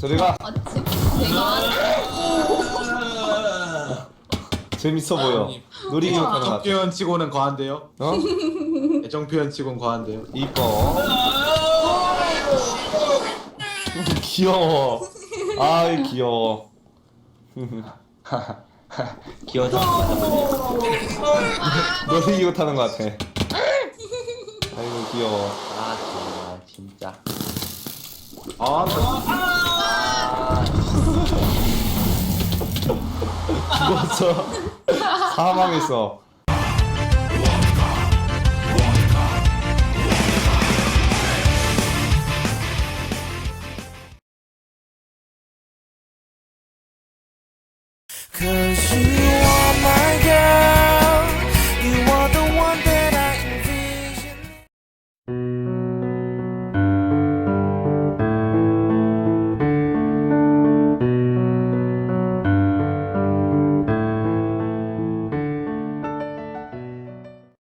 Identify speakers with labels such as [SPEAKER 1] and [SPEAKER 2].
[SPEAKER 1] 저리 가.
[SPEAKER 2] 아침 내가
[SPEAKER 1] 재밌어 보여. 놀이기구 타는 것
[SPEAKER 3] 애정
[SPEAKER 1] 같아.
[SPEAKER 3] 표현 치고는 과한데요.
[SPEAKER 1] 어?
[SPEAKER 3] 애정 표현 치고는 과한데요.
[SPEAKER 1] 이뻐. 귀여워. 아이 귀여워.
[SPEAKER 4] 귀여워서 맞아보네요.
[SPEAKER 1] 놀이기구 타는 것 같아. 아이고 귀여워.
[SPEAKER 4] 아 정말 진짜.
[SPEAKER 3] 아,
[SPEAKER 1] 죽었어. 사망했어.
[SPEAKER 5] You